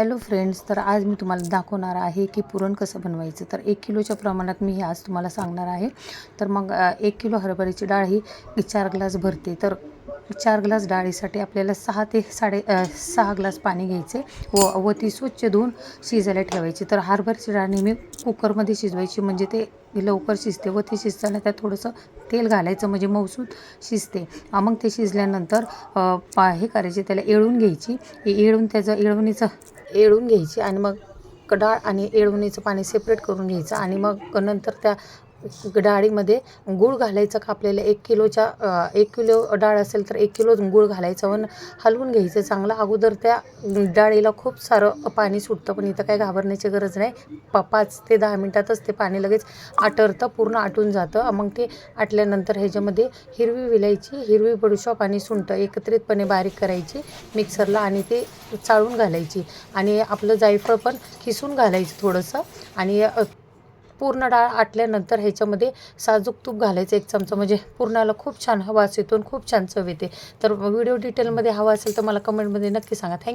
Hello friends तर आज मी तुम्हाला दाखवणार आहे की पुरण कसं बनवायचं. तर एक किलोच्या प्रमाणात मी हे आज तुम्हाला सांगणार आहे. तर मग एक किलो हरभऱ्याची डाळ ही चार ग्लास भरते. तर चार ग्लास डाळीसाठी आपल्याला सहा ते साडे सहा ग्लास पाणी घ्यायचे व व ती स्वच्छ धुवून शिजायला ठेवायची. तर हरभऱ्याची डाळ नेहमी कुकरमध्ये शिजवायची म्हणजे ते लवकर शिजते व ते शिजताना त्यात थोडंसं तेल घालायचं म्हणजे मौसूद शिजते. मग ते शिजल्यानंतर पा हे करायचे त्याला येळून घ्यायची. येळून त्याचं येळवणीचं एळून घ्यायची आणि मग डाळ आणि येळवणीचं पाणी सेपरेट करून घ्यायचं आणि मग नंतर त्या डाळीमध्ये गूळ घालायचं का आपल्याला एक किलोच्या एक किलो डाळ असेल तर एक किलो गूळ घालायचं. आणि हलवून घ्यायचं चांगलं. अगोदर त्या डाळीला खूप सारं पाणी सुटतं पण इथं काही घाबरण्याची गरज नाही. प पाच ते दहा मिनटातच ते पाणी लगेच आटरतं पूर्ण आटून जातं. मग ते आटल्यानंतर ह्याच्यामध्ये हिरवी विलायची हिरवी बडुशॉप आणि सुंट एकत्रितपणे बारीक करायची मिक्सरला आणि ते चाळून घालायची. आणि आपलं जायफळ पण किसून घालायचं थोडंसं. आणि पूर्ण डाळ आटल्यानंतर ह्याच्यामध्ये साजूक तूप घालायचं एक चमचा. म्हणजे पूर्णाला खूप छान हवा येतो आणि खूप छान चव येते. तर व्हिडिओ डिटेलमध्ये हवा असेल तर मला कमेंटमध्ये नक्की सांगा. थँक्यू